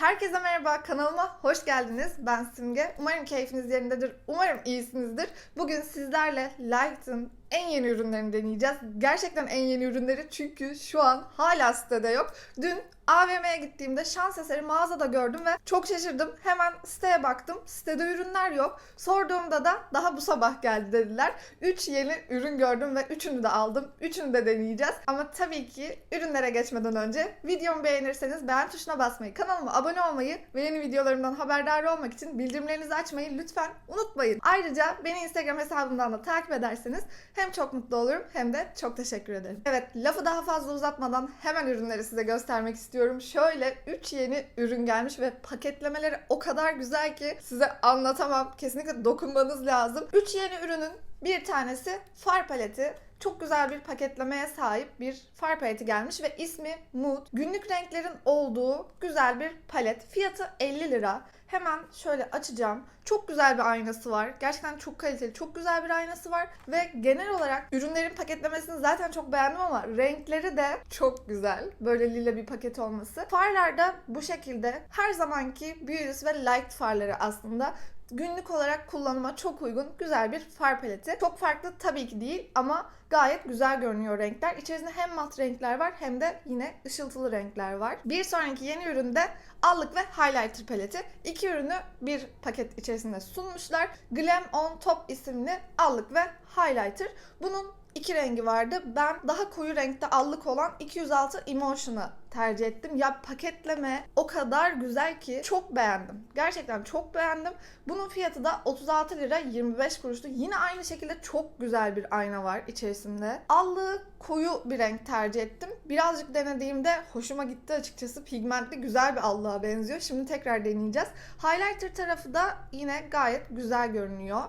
Herkese merhaba, kanalıma hoş geldiniz. Ben Simge. Umarım keyfiniz yerindedir. Umarım iyisinizdir. Bugün sizlerle Light'ın en yeni ürünlerini deneyeceğiz. Gerçekten en yeni ürünleri çünkü şu an hala sitede yok. Dün AVM'ye gittiğimde şans eseri mağazada gördüm ve çok şaşırdım. Hemen siteye baktım. Sitede ürünler yok. Sorduğumda da daha bu sabah geldi dediler. 3 yeni ürün gördüm ve üçünü de aldım. Üçünü de deneyeceğiz. Ama tabii ki ürünlere geçmeden önce videomu beğenirseniz beğen tuşuna basmayı, kanalıma abone olmayı ve yeni videolarımdan haberdar olmak için bildirimlerinizi açmayı lütfen unutmayın. Ayrıca beni Instagram hesabımdan da takip ederseniz hem çok mutlu olurum hem de çok teşekkür ederim. Evet lafı daha fazla uzatmadan hemen ürünleri size göstermek istiyorum. Şöyle 3 yeni ürün gelmiş ve paketlemeleri o kadar güzel ki size anlatamam. Kesinlikle dokunmanız lazım. 3 yeni ürünün bir tanesi far paleti. Çok güzel bir paketlemeye sahip bir far paleti gelmiş ve ismi Mood. Günlük renklerin olduğu güzel bir palet. Fiyatı 50 lira. Hemen şöyle açacağım. Çok güzel bir aynası var. Gerçekten çok kaliteli, çok güzel bir aynası var. Ve genel olarak ürünlerin paketlemesini zaten çok beğendim ama renkleri de çok güzel. Böyle lila bir paket olması. Farlar da bu şekilde her zamanki Beauty ve Light farları aslında günlük olarak kullanıma çok uygun güzel bir far paleti. Çok farklı tabii ki değil ama gayet güzel görünüyor renkler. İçerisinde hem mat renkler var hem de yine ışıltılı renkler var. Bir sonraki yeni üründe allık ve highlighter paleti. İki ürünü bir paket içerisinde sunmuşlar. Glam On Top isimli allık ve highlighter. Bunun iki rengi vardı. Ben daha koyu renkte allık olan 206 Emotion'ı tercih ettim. Ya paketleme o kadar güzel ki çok beğendim. Gerçekten çok beğendim. Bunun fiyatı da 36 lira 25 kuruştu. Yine aynı şekilde çok güzel bir ayna var içerisinde. Allığı koyu bir renk tercih ettim. Birazcık denediğimde hoşuma gitti açıkçası. Pigmentli güzel bir allığa benziyor. Şimdi tekrar deneyeceğiz. Highlighter tarafı da yine gayet güzel görünüyor.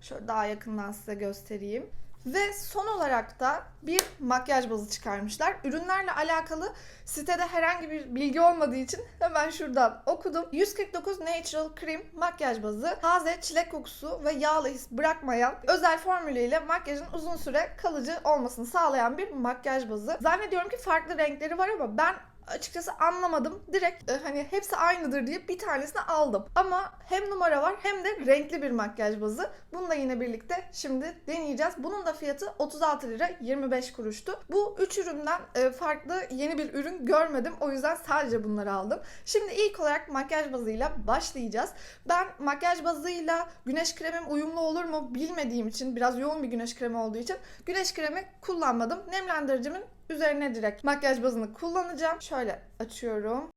Şöyle daha yakından size göstereyim. Ve son olarak da bir makyaj bazı çıkarmışlar. Ürünlerle alakalı sitede herhangi bir bilgi olmadığı için hemen şuradan okudum. 149 Natural Cream makyaj bazı. Taze çilek kokusu ve yağlı his bırakmayan özel formülüyle makyajın uzun süre kalıcı olmasını sağlayan bir makyaj bazı. Zannediyorum ki farklı renkleri var ama ben açıkçası anlamadım. Direkt e, hani hepsi aynıdır diye bir tanesini aldım. Ama hem numara var hem de renkli bir makyaj bazı. Bunu da yine birlikte şimdi deneyeceğiz. Bunun da fiyatı 36 lira 25 kuruştu. Bu üç üründen e, farklı yeni bir ürün görmedim. O yüzden sadece bunları aldım. Şimdi ilk olarak makyaj bazıyla başlayacağız. Ben makyaj bazıyla güneş kremim uyumlu olur mu bilmediğim için biraz yoğun bir güneş kremi olduğu için güneş kremi kullanmadım. Nemlendiricimin üzerine direkt makyaj bazını kullanacağım. Şöyle açıyorum.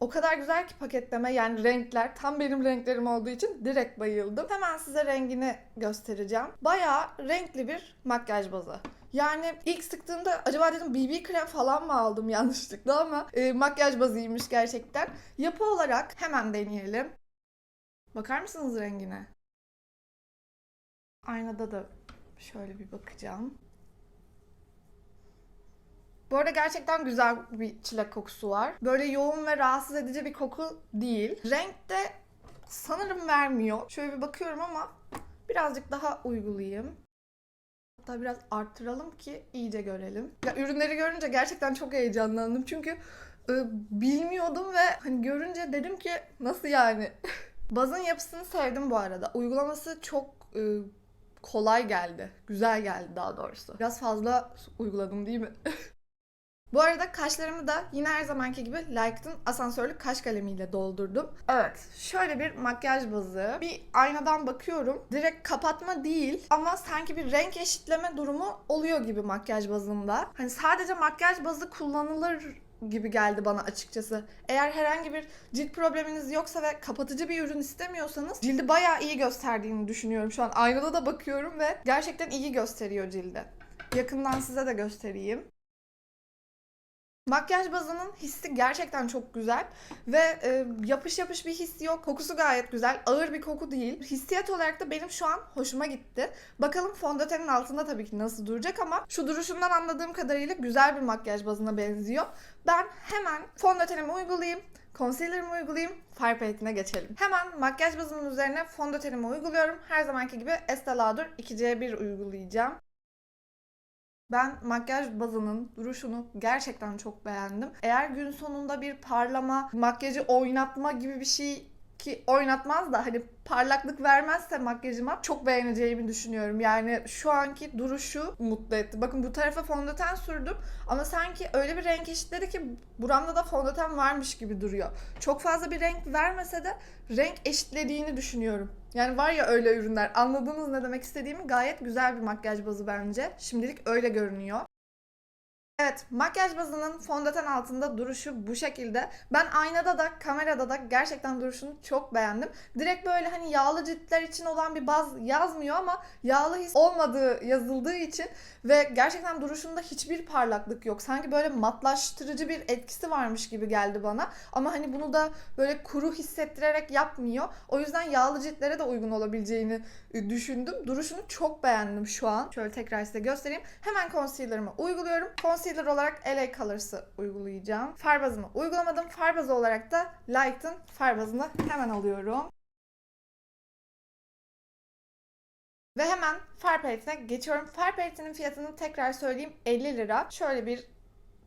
O kadar güzel ki paketleme yani renkler tam benim renklerim olduğu için direkt bayıldım. Hemen size rengini göstereceğim. Bayağı renkli bir makyaj bazı. Yani ilk sıktığımda acaba dedim BB krem falan mı aldım yanlışlıkla ama e, makyaj bazıymış gerçekten. Yapı olarak hemen deneyelim. Bakar mısınız rengine? Aynada da şöyle bir bakacağım. Bu arada gerçekten güzel bir çilek kokusu var. Böyle yoğun ve rahatsız edici bir koku değil. Renk de sanırım vermiyor. Şöyle bir bakıyorum ama birazcık daha uygulayayım. Hatta biraz arttıralım ki iyice görelim. Ya ürünleri görünce gerçekten çok heyecanlandım. Çünkü e, bilmiyordum ve hani görünce dedim ki nasıl yani? Bazın yapısını sevdim bu arada. Uygulaması çok e, kolay geldi. Güzel geldi daha doğrusu. Biraz fazla uyguladım değil mi? Bu arada kaşlarımı da yine her zamanki gibi Like'ın asansörlü kaş kalemiyle doldurdum. Evet, şöyle bir makyaj bazı. Bir aynadan bakıyorum. Direkt kapatma değil ama sanki bir renk eşitleme durumu oluyor gibi makyaj bazında. Hani sadece makyaj bazı kullanılır gibi geldi bana açıkçası. Eğer herhangi bir cilt probleminiz yoksa ve kapatıcı bir ürün istemiyorsanız cildi bayağı iyi gösterdiğini düşünüyorum. Şu an aynada da bakıyorum ve gerçekten iyi gösteriyor cildi. Yakından size de göstereyim. Makyaj bazının hissi gerçekten çok güzel ve e, yapış yapış bir hissi yok. Kokusu gayet güzel. Ağır bir koku değil. Hissiyat olarak da benim şu an hoşuma gitti. Bakalım fondötenin altında tabii ki nasıl duracak ama şu duruşundan anladığım kadarıyla güzel bir makyaj bazına benziyor. Ben hemen fondötenimi uygulayayım. Concealer'ımı uygulayayım, far paletine geçelim. Hemen makyaj bazının üzerine fondötenimi uyguluyorum. Her zamanki gibi Estee Lauder 2C1 uygulayacağım. Ben makyaj bazının duruşunu gerçekten çok beğendim. Eğer gün sonunda bir parlama, makyajı oynatma gibi bir şey ki oynatmaz da hani parlaklık vermezse makyajıma çok beğeneceğimi düşünüyorum. Yani şu anki duruşu mutlu etti. Bakın bu tarafa fondöten sürdüm ama sanki öyle bir renk eşitledi ki buramda da fondöten varmış gibi duruyor. Çok fazla bir renk vermese de renk eşitlediğini düşünüyorum. Yani var ya öyle ürünler. Anladınız ne demek istediğimi? Gayet güzel bir makyaj bazı bence. Şimdilik öyle görünüyor. Evet, makyaj bazının fondöten altında duruşu bu şekilde. Ben aynada da kamerada da gerçekten duruşunu çok beğendim. Direkt böyle hani yağlı ciltler için olan bir baz yazmıyor ama yağlı his olmadığı yazıldığı için ve gerçekten duruşunda hiçbir parlaklık yok. Sanki böyle matlaştırıcı bir etkisi varmış gibi geldi bana. Ama hani bunu da böyle kuru hissettirerek yapmıyor. O yüzden yağlı ciltlere de uygun olabileceğini e, düşündüm. Duruşunu çok beğendim şu an. Şöyle tekrar size göstereyim. Hemen concealer'ımı uyguluyorum. Concealer olarak LA Colors'ı uygulayacağım. Far bazımı uygulamadım. Far bazı olarak da Light'ın far bazını hemen alıyorum. Ve hemen far paletine geçiyorum. Far paletinin fiyatını tekrar söyleyeyim 50 lira. Şöyle bir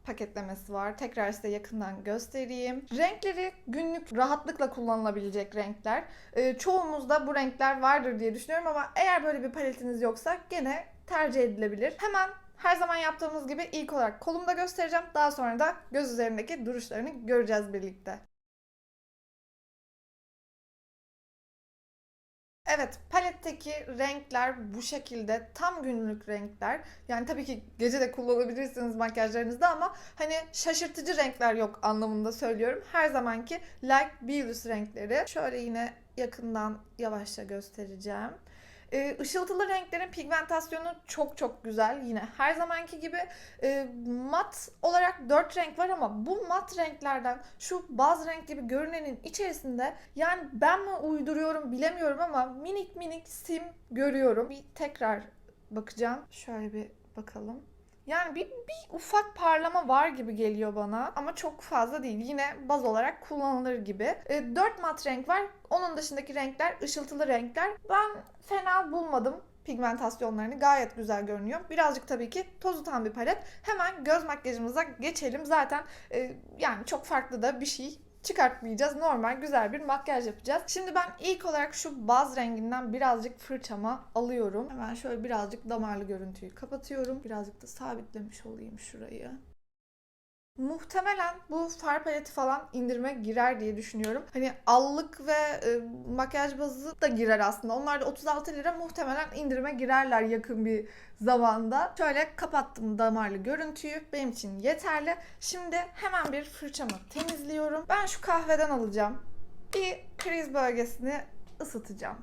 paketlemesi var. Tekrar size yakından göstereyim. Renkleri günlük rahatlıkla kullanılabilecek renkler. Ee, çoğumuzda bu renkler vardır diye düşünüyorum ama eğer böyle bir paletiniz yoksa gene tercih edilebilir. Hemen her zaman yaptığımız gibi ilk olarak kolumda göstereceğim. Daha sonra da göz üzerindeki duruşlarını göreceğiz birlikte. Evet, paletteki renkler bu şekilde tam günlük renkler. Yani tabii ki gece de kullanabilirsiniz makyajlarınızda ama hani şaşırtıcı renkler yok anlamında söylüyorum. Her zamanki light Beauty renkleri. Şöyle yine yakından yavaşça göstereceğim. Ee, ışıltılı renklerin pigmentasyonu çok çok güzel. Yine her zamanki gibi e, mat olarak 4 renk var ama bu mat renklerden şu baz renk gibi görünenin içerisinde yani ben mi uyduruyorum bilemiyorum ama minik minik sim görüyorum. Bir tekrar bakacağım. Şöyle bir bakalım. Yani bir, bir ufak parlama var gibi geliyor bana ama çok fazla değil. Yine baz olarak kullanılır gibi. E, 4 mat renk var. Onun dışındaki renkler ışıltılı renkler. Ben fena bulmadım pigmentasyonlarını gayet güzel görünüyor. Birazcık tabii ki tozutan bir palet. Hemen göz makyajımıza geçelim. Zaten e, yani çok farklı da bir şey çıkartmayacağız. Normal güzel bir makyaj yapacağız. Şimdi ben ilk olarak şu baz renginden birazcık fırçama alıyorum. Hemen şöyle birazcık damarlı görüntüyü kapatıyorum. Birazcık da sabitlemiş olayım şurayı. Muhtemelen bu far paleti falan indirime girer diye düşünüyorum. Hani allık ve e, makyaj bazı da girer aslında. Onlar da 36 lira muhtemelen indirime girerler yakın bir zamanda. Şöyle kapattım damarlı görüntüyü. Benim için yeterli. Şimdi hemen bir fırçamı temizliyorum. Ben şu kahveden alacağım. Bir kriz bölgesini ısıtacağım.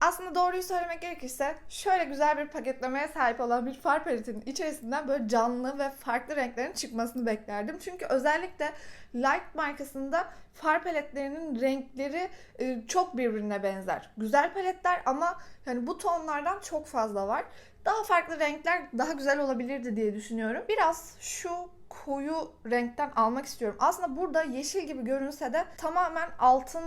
Aslında doğruyu söylemek gerekirse şöyle güzel bir paketlemeye sahip olan bir far paletinin içerisinden böyle canlı ve farklı renklerin çıkmasını beklerdim. Çünkü özellikle Light markasında far paletlerinin renkleri e, çok birbirine benzer. Güzel paletler ama yani bu tonlardan çok fazla var. Daha farklı renkler daha güzel olabilirdi diye düşünüyorum. Biraz şu koyu renkten almak istiyorum. Aslında burada yeşil gibi görünse de tamamen altın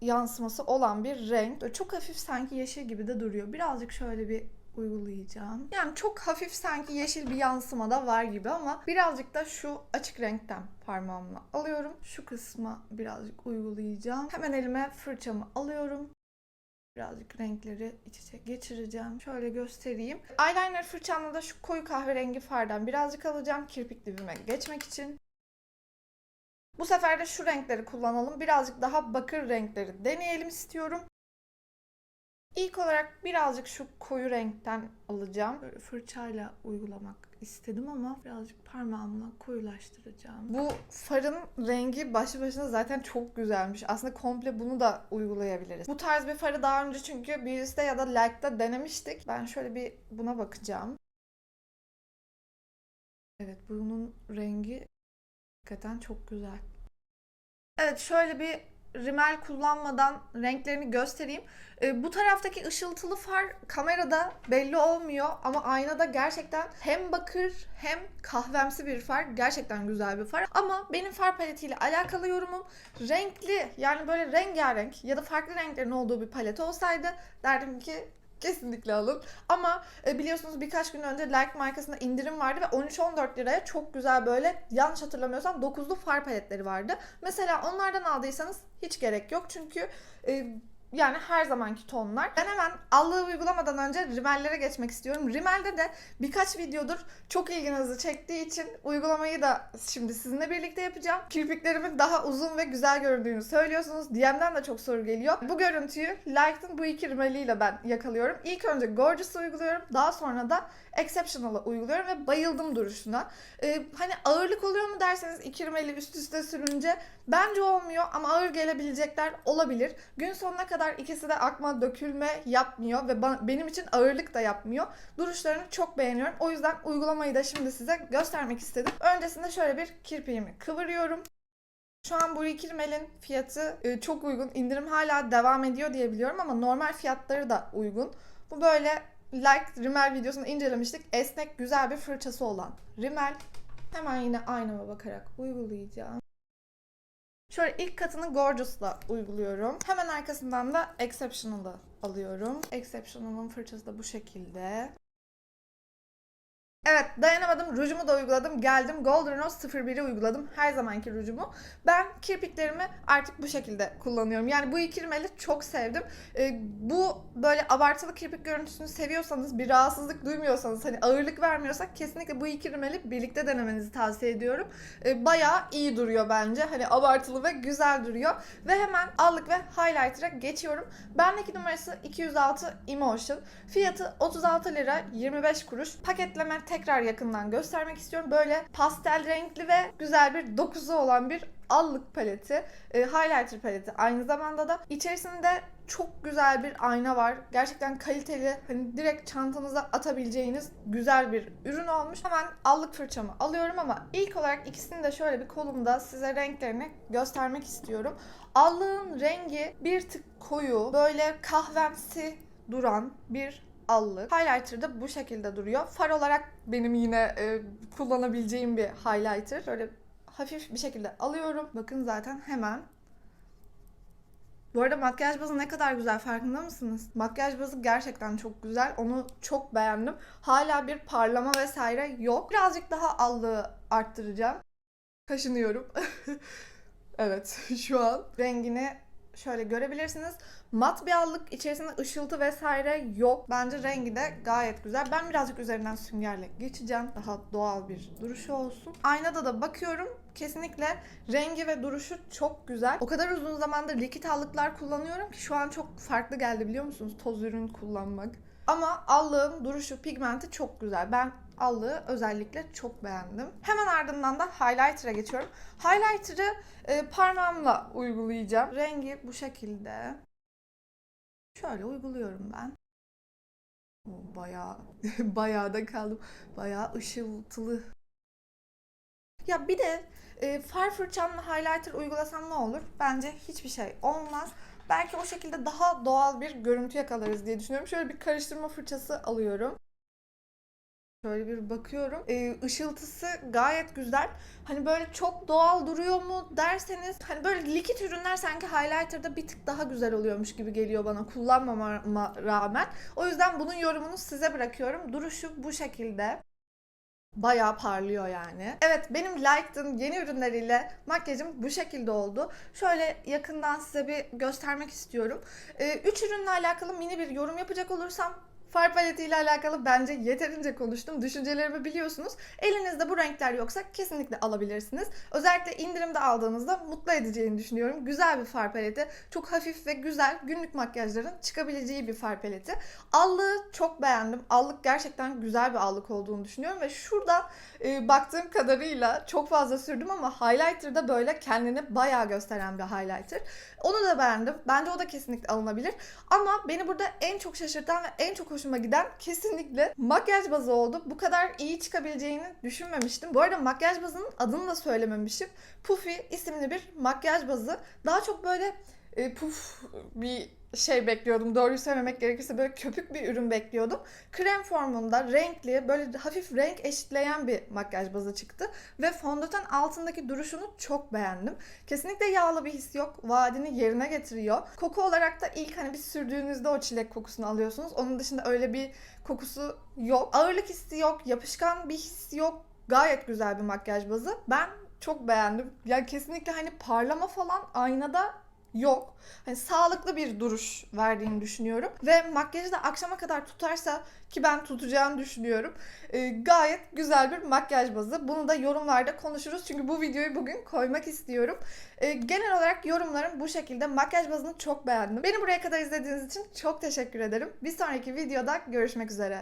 yansıması olan bir renk. Çok hafif sanki yeşil gibi de duruyor. Birazcık şöyle bir uygulayacağım. Yani çok hafif sanki yeşil bir yansıma da var gibi ama birazcık da şu açık renkten parmağımla alıyorum. Şu kısma birazcık uygulayacağım. Hemen elime fırçamı alıyorum. Birazcık renkleri iç içe geçireceğim. Şöyle göstereyim. Eyeliner fırçamla da şu koyu kahverengi fardan birazcık alacağım. Kirpik dibime geçmek için. Bu sefer de şu renkleri kullanalım. Birazcık daha bakır renkleri deneyelim istiyorum. İlk olarak birazcık şu koyu renkten alacağım. Böyle fırçayla uygulamak istedim ama birazcık parmağımla koyulaştıracağım. Bu farın rengi başlı başına zaten çok güzelmiş. Aslında komple bunu da uygulayabiliriz. Bu tarz bir farı daha önce çünkü Beauty'de ya da Like'da denemiştik. Ben şöyle bir buna bakacağım. Evet bunun rengi hakikaten çok güzel. Evet şöyle bir rimel kullanmadan renklerini göstereyim. Ee, bu taraftaki ışıltılı far kamerada belli olmuyor ama aynada gerçekten hem bakır hem kahvemsi bir far. Gerçekten güzel bir far. Ama benim far paletiyle alakalı yorumum renkli yani böyle rengarenk ya da farklı renklerin olduğu bir palet olsaydı derdim ki Kesinlikle alın. Ama e, biliyorsunuz birkaç gün önce Like markasında indirim vardı ve 13-14 liraya çok güzel böyle yanlış hatırlamıyorsam 9'lu far paletleri vardı. Mesela onlardan aldıysanız hiç gerek yok. Çünkü e, yani her zamanki tonlar. Ben hemen allığı uygulamadan önce rimellere geçmek istiyorum. Rimelde de birkaç videodur çok ilginizi çektiği için uygulamayı da şimdi sizinle birlikte yapacağım. Kirpiklerimin daha uzun ve güzel göründüğünü söylüyorsunuz. DM'den de çok soru geliyor. Bu görüntüyü Light'ın bu iki rimeliyle ben yakalıyorum. İlk önce Gorgeous'ı uyguluyorum. Daha sonra da Exceptional'ı uyguluyorum ve bayıldım duruşuna. Ee, hani ağırlık oluyor mu derseniz iki rimeli üst üste sürünce bence olmuyor ama ağır gelebilecekler olabilir. Gün sonuna kadar ikisi de akma dökülme yapmıyor ve benim için ağırlık da yapmıyor. Duruşlarını çok beğeniyorum. O yüzden uygulamayı da şimdi size göstermek istedim. Öncesinde şöyle bir kirpiğimi kıvırıyorum. Şu an bu iki rimelin fiyatı e, çok uygun. İndirim hala devam ediyor diye biliyorum ama normal fiyatları da uygun. Bu böyle like rimel videosunu incelemiştik. Esnek güzel bir fırçası olan rimel. Hemen yine aynama bakarak uygulayacağım. Şöyle ilk katını Gorgeous'la uyguluyorum. Hemen arkasından da Exceptional'ı alıyorum. Exceptional'ın fırçası da bu şekilde. Evet dayanamadım. Rujumu da uyguladım. Geldim Golden Rose 01'i uyguladım. Her zamanki rujumu. Ben kirpiklerimi artık bu şekilde kullanıyorum. Yani bu iki rimeli çok sevdim. Ee, bu böyle abartılı kirpik görüntüsünü seviyorsanız, bir rahatsızlık duymuyorsanız, hani ağırlık vermiyorsak kesinlikle bu iki rimeli birlikte denemenizi tavsiye ediyorum. Ee, bayağı iyi duruyor bence. Hani abartılı ve güzel duruyor. Ve hemen allık ve highlighter'a geçiyorum. Bendeki numarası 206 Emotion. Fiyatı 36 lira 25 kuruş. Paketleme tekrar yakından göstermek istiyorum. Böyle pastel renkli ve güzel bir dokusu olan bir allık paleti. E, highlighter paleti aynı zamanda da. içerisinde çok güzel bir ayna var. Gerçekten kaliteli. Hani direkt çantanıza atabileceğiniz güzel bir ürün olmuş. Hemen allık fırçamı alıyorum ama ilk olarak ikisini de şöyle bir kolumda size renklerini göstermek istiyorum. Allığın rengi bir tık koyu, böyle kahvemsi duran bir allık. Highlighter da bu şekilde duruyor. Far olarak benim yine e, kullanabileceğim bir highlighter. Böyle hafif bir şekilde alıyorum. Bakın zaten hemen bu arada makyaj bazı ne kadar güzel farkında mısınız? Makyaj bazı gerçekten çok güzel. Onu çok beğendim. Hala bir parlama vesaire yok. Birazcık daha allığı arttıracağım. Kaşınıyorum. evet şu an rengini şöyle görebilirsiniz. Mat bir allık içerisinde ışıltı vesaire yok. Bence rengi de gayet güzel. Ben birazcık üzerinden süngerle geçeceğim. Daha doğal bir duruşu olsun. Aynada da bakıyorum. Kesinlikle rengi ve duruşu çok güzel. O kadar uzun zamandır likit allıklar kullanıyorum ki şu an çok farklı geldi biliyor musunuz? Toz ürün kullanmak. Ama allığın duruşu, pigmenti çok güzel. Ben allığı özellikle çok beğendim. Hemen ardından da highlighter'a geçiyorum. Highlighter'ı e, parmağımla uygulayacağım. Rengi bu şekilde. Şöyle uyguluyorum ben. Bayağı bayağı da kaldım. Bayağı ışıltılı. Ya bir de e, far fırçamla highlighter uygulasam ne olur? Bence hiçbir şey olmaz. Belki o şekilde daha doğal bir görüntü yakalarız diye düşünüyorum. Şöyle bir karıştırma fırçası alıyorum. Şöyle bir bakıyorum. Ee, ışıltısı gayet güzel. Hani böyle çok doğal duruyor mu derseniz hani böyle likit ürünler sanki highlighter'da bir tık daha güzel oluyormuş gibi geliyor bana kullanmama rağmen. O yüzden bunun yorumunu size bırakıyorum. Duruşu bu şekilde. Bayağı parlıyor yani. Evet benim Light'ın yeni ürünleriyle makyajım bu şekilde oldu. Şöyle yakından size bir göstermek istiyorum. Ee, üç ürünle alakalı mini bir yorum yapacak olursam Far paletiyle alakalı bence yeterince konuştum. Düşüncelerimi biliyorsunuz. Elinizde bu renkler yoksa kesinlikle alabilirsiniz. Özellikle indirimde aldığınızda mutlu edeceğini düşünüyorum. Güzel bir far paleti. Çok hafif ve güzel günlük makyajların çıkabileceği bir far paleti. Allığı çok beğendim. Allık gerçekten güzel bir allık olduğunu düşünüyorum ve şurada e, baktığım kadarıyla çok fazla sürdüm ama highlighter'da böyle kendini bayağı gösteren bir highlighter. Onu da beğendim. Bence o da kesinlikle alınabilir. Ama beni burada en çok şaşırtan ve en çok hoşuma giden kesinlikle makyaj bazı oldu. Bu kadar iyi çıkabileceğini düşünmemiştim. Bu arada makyaj bazının adını da söylememişim. Puffy isimli bir makyaj bazı. Daha çok böyle e, puf bir şey bekliyordum. Doğruyu söylemek gerekirse böyle köpük bir ürün bekliyordum. Krem formunda renkli böyle hafif renk eşitleyen bir makyaj bazı çıktı. Ve fondöten altındaki duruşunu çok beğendim. Kesinlikle yağlı bir his yok. Vaadini yerine getiriyor. Koku olarak da ilk hani bir sürdüğünüzde o çilek kokusunu alıyorsunuz. Onun dışında öyle bir kokusu yok. Ağırlık hissi yok. Yapışkan bir his yok. Gayet güzel bir makyaj bazı. Ben çok beğendim. Yani kesinlikle hani parlama falan aynada yok. Hani sağlıklı bir duruş verdiğini düşünüyorum. Ve makyajı da akşama kadar tutarsa ki ben tutacağını düşünüyorum. e, gayet güzel bir makyaj bazı. Bunu da yorumlarda konuşuruz. Çünkü bu videoyu bugün koymak istiyorum. E, genel olarak yorumlarım bu şekilde. Makyaj bazını çok beğendim. Beni buraya kadar izlediğiniz için çok teşekkür ederim. Bir sonraki videoda görüşmek üzere.